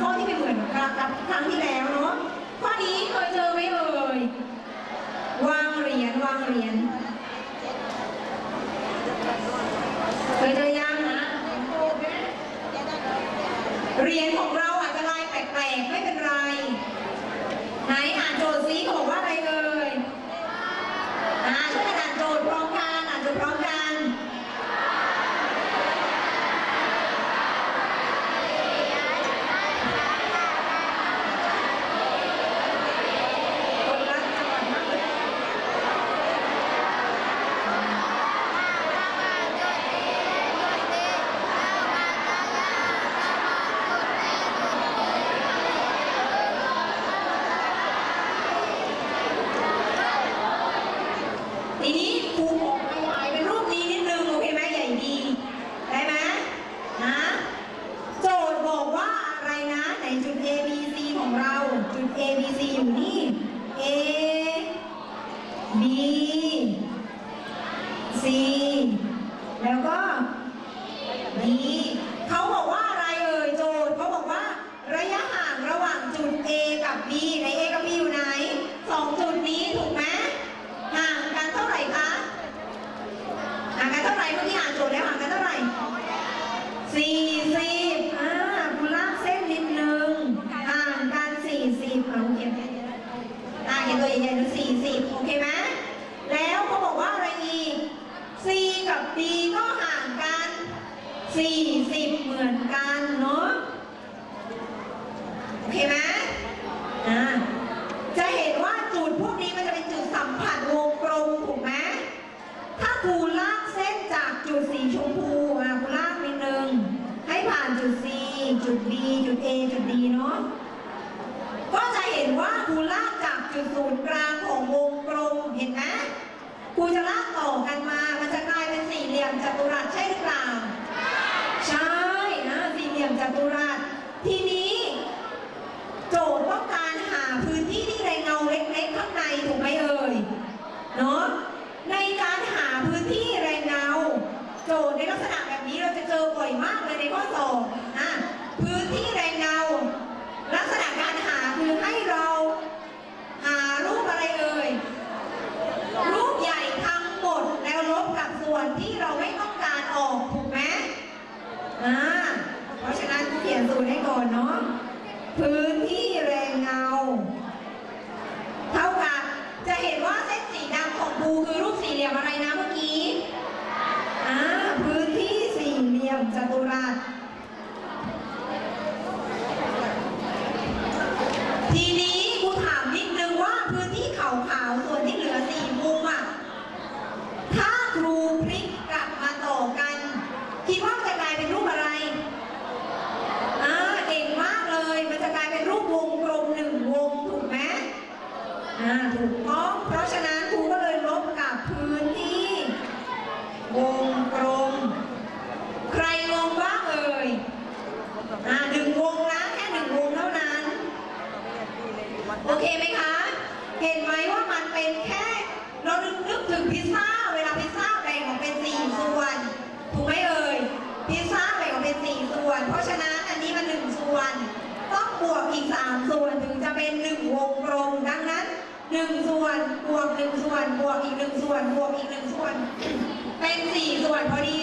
ข้อที่เป็นเหมือนกับกับครั้งที่แล้วเนาะข้อนี้เคยเจอไหมเอ่ยวางเหรียญวางเหรียญเคยเจอยังนะเหรียญของเราอาจจะลายแปลกๆไม่เป็นไร ไหนอ่านโจทย์ซิขบอกว่าอะไรเลยอ่าช่วยนอ่านโจทย์พร้อมกันอ่านโจทย์พร้อมกันาะก็จะเห็นว่ากูลากจากจุดศูนย์กลางของวงกลมเห็นไหมกูจะลากต่อกันมา มันจะกลายเป็นสี่เหลี่ยมจัตุรัสใช่หรือเปล่าใช่นะสี่เหลี่ยมจัตุรัสทีนี้ โจทย์ต้องการหาพื้นที่ที่ไรเงาเล็กๆข้างในถูกไหมเอ่ยเนาะในการหาพื้นที่ไรเงา โจทย์ในลักษณะแบบนี้เราจะเจอบ่อยมากเลยในข้อสอบนะพื้นที่ไรเง เพราะฉะนั้นเขียนสูตรให้ก่อนเนาะพื้นที่แรงเงา เท่ากับจะเห็นว่าเส้นสีดำของภูคือรูปสี่เหลี่ยมอะไรนะเมื่อกี้ เป็นสี่ส่วนพอดี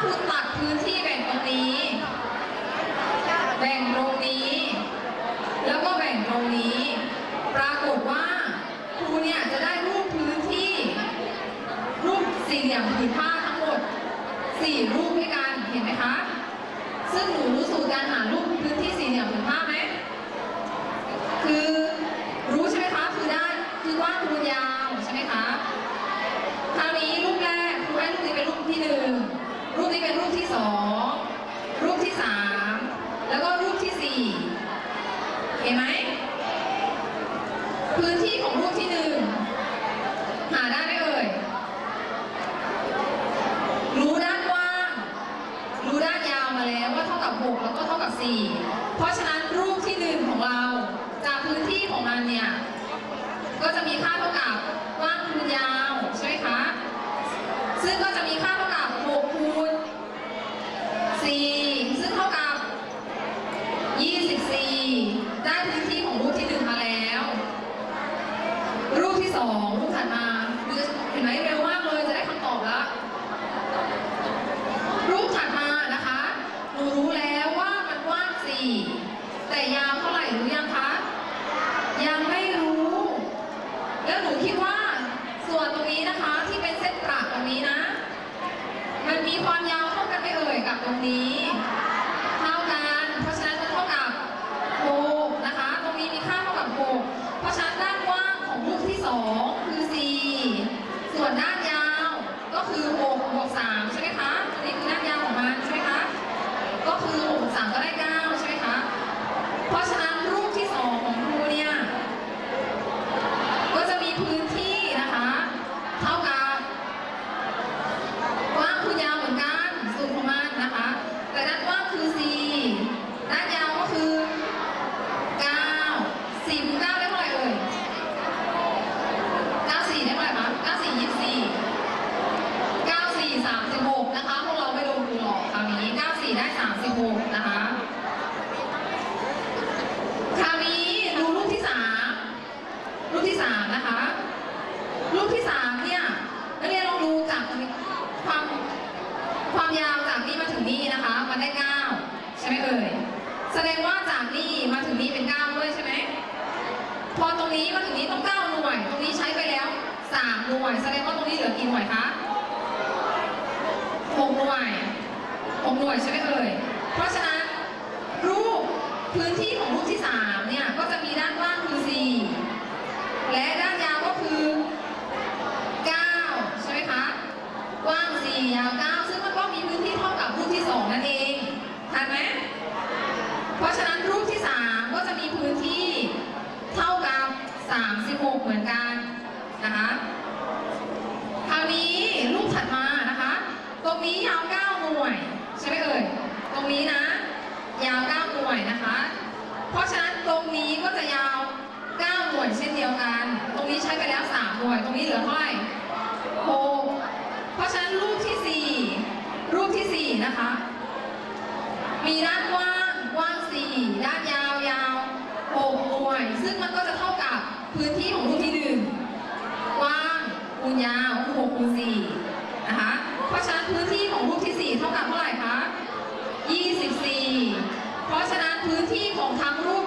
คุณตัดพื้นที่แบ่งตรงนี้ แบ่งตรงนี้ แล้วก็แบ่งตรงนี้ ปรากฏว่าครูเนี่ยจะได้รูปพื้นที่ รูปสี่เหลี่ยมผืนผ้าทั้งหมดสี่รูปด้วยกันเห็นไหมคะซึ่งหนูรู้สูตรการหารูปพื้นที่สี่เหลี่ยมผืนผ้าไหมคือรู้ใช่ไหมคะคือได้คือว่ารูยาวใช่ไหมคะคราวนี้รูปแรกครูให้รูปนี้เป็นรูปที่หนึ่ง สามแล้วก็รูปที่สี่เห็นไหมพื้นที่ของรูปที่หนึ่งหาได้ไหมเอ่ยรู้ด้านกว้างรู้ด้านยาวมาแล้วว่าเท่ากับ6แล้วก็เท่ากับ4เพราะฉะนั้นรูปที่หนึ่งของเราจากพื้นที่ของมันเนี่ยก็จะมีค่าเท่ากับกว้างคูณยาวใช่ไหมคะซึ่งก็จะมีค่าเท่ากับ 6 คูณ 4 ซึ่งเท่ากับ 24 ได้พื้นที่ของรูปที่หนึ่งมาแล้ว รูปที่สองรูปถัดมาดูเห็นไหมเร็วมากเลยจะได้คำตอบแล้ว รูปถัดมานะคะ หนูรู้แล้วว่ามันกว้าง 4 แต่ยาวเท่าไหร่รู้ยังคะ ยังไม่รู้ แล้วหนูคิดว่าส่วนตรงนี้นะคะที่เป็นเส้นประตรงนี้นะ มันมีความยาวเท่ากันไหม่เอ่ยกับ ตรงนี้ เท่ากัน เพราะฉะนั้นมันเท่ากับ6นะคะ ตรงนี้มีค่าเท่ากับ6เพราะฉะนั้นด้านกว้างของรูปที่ 2 คือ 4 ส่วนด้านยาวก็คือ6บวก3ใช่ไหมคะอันนี้คือด้านยาวของมันใช่ไหมคะ ก็คือ6บวก3ก็ได้ 9 ใช่ไหมคะ เพราะฉะนั้นรูปที่ 2 ของครูเนี่ย ก็จะมีพื้นที่นะคะ เท่ากับ กว้างคูณยาวเหมือนกันสูตรของมันนะคะ แต่ด้านกว้างคือ 4 ด้านยาวก็คือ 9 4คูณ9ได้เท่าไหร่เอ่ย 94 ได้เท่าไหร่คะ94 24 94 36 นะคะ พวกเราไม่โดนครูหลอกคราวนี้ 94 ได้ 36 นะคะ คราวนี้ดูรูปที่ 3 รูปที่ 3 นะคะ รูปที่ 3 เนี่ยนักเรียนลองดูจากความความยาวจากนี่มาถึงนี่นะคะ มันได้ 9 ใช่ไหมเอ่ย แสดงว่าจากนี่มาถึงนี่เป็น9ด้วยใช่ไหมพอตรงนี้มาถึงนี้ต้อง9หน่วย ตรงนี้ใช้ไปแล้ว3หน่วย แสดงว่าตรงนี้เหลือกี่หน่วยคะ6หน่วย6หน่วยใช่ไหมเอ่ย เพราะฉะนั้นรูปพื้นที่ของรูปที่3เนี่ยก็จะมีด้านกว้างคือ4และด้านยาวก็คือ9ใช่ไหมคะกว้าง4ยาว9ซึ่งมันก็มีพื้นที่เท่ากับรูปที่2นั่นเองทันไหม เพราะฉะนั้นรูปที่ 3 ก็จะมีพื้นที่เท่ากับ 36 เหมือนกันนะคะคราวนี้รูปถัดมานะคะ ตรงนี้ยาว 9 หน่วย ใช่ไหมเอ่ย ตรงนี้นะ ยาว 9 หน่วยนะคะ เพราะฉะนั้นตรงนี้ก็จะยาว 9 หน่วยเช่นเดียวกัน ตรงนี้ใช้ไปแล้ว 3 หน่วย ตรงนี้เหลือเท่าไหร่6เพราะฉะนั้นรูปที่ 4 รูปที่ 4 นะคะ มีด้านกว้างกว้าง 4 ด้านยาวยาว6หน่วย ซึ่งมันก็จะเท่ากับ พื้นที่ของรูปที่หนึ่งกว้างคูณยาวคูณหกคูณ4นะคะเพราะฉะนั้นพื้นที่ของรูปที่สี่เท่ากับเท่าไหร่คะ24 เพราะฉะนั้นพื้นที่ของทั้งรูป